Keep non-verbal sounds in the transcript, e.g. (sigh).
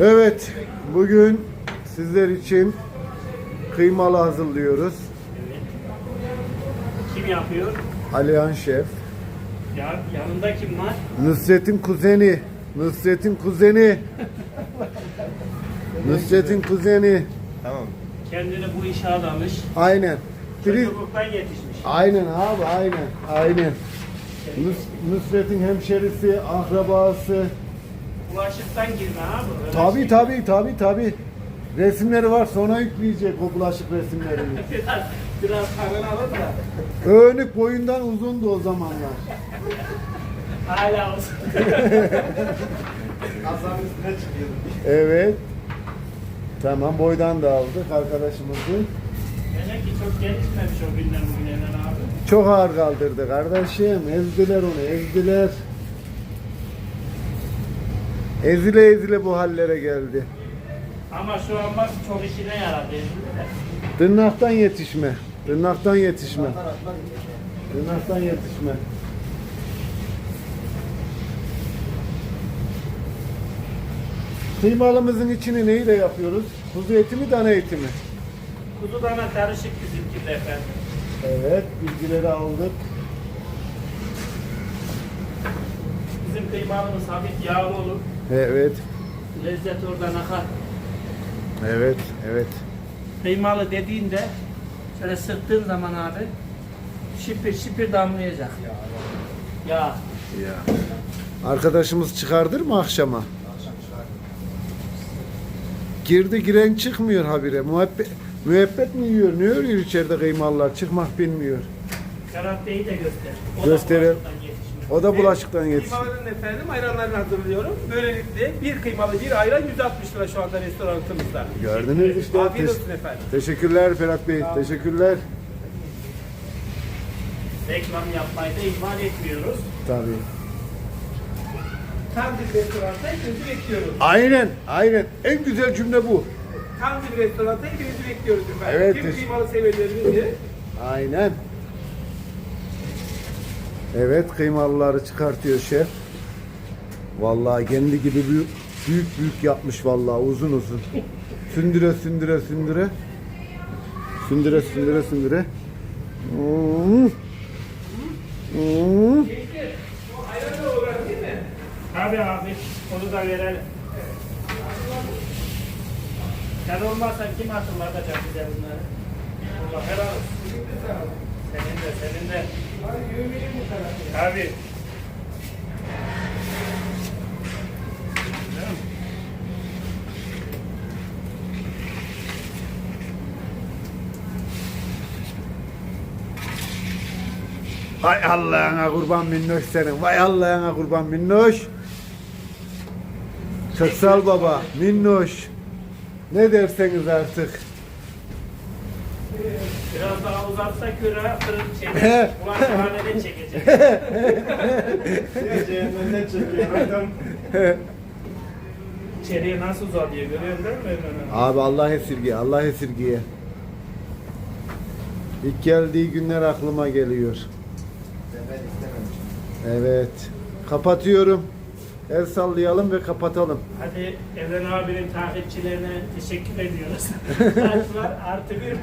Evet, bugün sizler için kıymalı hazırlıyoruz. Evet. Kim yapıyor? Alihan Şef, Ya, yanında kim var? Nusret'in kuzeni, Nusret'in kuzeni, (laughs) Nusret'in kuzeni. Tamam. Kendini bu işe adamış. Aynen. Çocukluktan yetişmiş. aynen abi, aynen, aynen. Nus- Nusret'in hemşerisi, akrabası. Bulaşıktan girme abi. Öyle Tabi şey- tabi tabi tabi. Resimleri var sonra yükleyecek o bulaşık resimlerini. (laughs) Biraz, biraz karın alır da. Öğünlük boyundan uzundu o zamanlar. Hala olsun. (laughs) Kasanın üstüne çıkıyor. Evet. Tamam boydan da aldık arkadaşımızı. Demek ki çok gelişmemiş o günden bugüne abi. Çok ağır kaldırdı kardeşim. Ezdiler onu ezdiler. Ezile ezile bu hallere geldi. Ama şu an bak çok işine yaradı. ezildi de. Tırnaktan yetişme. Tırnaktan yetişme. Tırnaktan yetişme. Kıymalımızın içini neyle yapıyoruz? Kuzu eti mi, dana eti mi? Kuzu dana karışık bizimki de efendim. Evet, bilgileri aldık. Bizim kıymalımız hafif yağlı olur. Evet, Lezzet oradan akar. evet, evet. Kıymalı dediğinde şöyle sıktığın zaman abi şipir şipir damlayacak. Ya. Ya. Arkadaşımız çıkardır mı akşama? Girdi giren çıkmıyor habire. Muhabbet, müebbet mi yiyor? Ne örüyor içeride kıymalılar? Çıkmak bilmiyor. Ferhat Bey'i de göster. O Gösterelim. O da bulaşıktan yetişiyor. Kıymaların efendim ayranlarını hazırlıyorum. Böylelikle bir kıymalı bir ayran 160 lira şu anda restoranımızda. Gördünüz işte. Afiyet olsun efendim. teşekkürler Ferhat Bey. Teşekkürler. Reklam yapmayı da ihmal etmiyoruz. Tabii. Tam bir restoranda hepinizi bekliyoruz. Aynen, aynen. En güzel cümle bu. Tam bir restoranda hepinizi bekliyoruz efendim. Evet, Tüm teşekkür- kıymalı severlerimizi Aynen. Evet, kıymalıları çıkartıyor şef. Vallahi kendi gibi büyük büyük, büyük yapmış vallahi uzun uzun. Sündüre sündüre sündüre. Sündüre sündüre sündüre. Hmm. Hmm. Abi abi onu da verelim. Sen olmazsan kim hatırlatacak bize bunları? Allah helal olsun. Senin de senin de. Abi. Vay Allah'ına kurban minnoş senin. Vay Allah'ına kurban minnoş. Köksal baba, minnoş. Ne derseniz artık. Biraz daha uzatsak göre fırın (laughs) çekecek. Ulaşhanede çekecek. Cehennemden çekiyor. Adam İçeriye nasıl uzatıyor görüyorsun değil mi? Abi Allah esirgiye, Allah esirgiye. İlk geldiği günler aklıma geliyor. Evet. Kapatıyorum. El sallayalım ve kapatalım. Hadi Evren abinin takipçilerine teşekkür ediyoruz. (laughs) Kaç var? Artı bir. (laughs)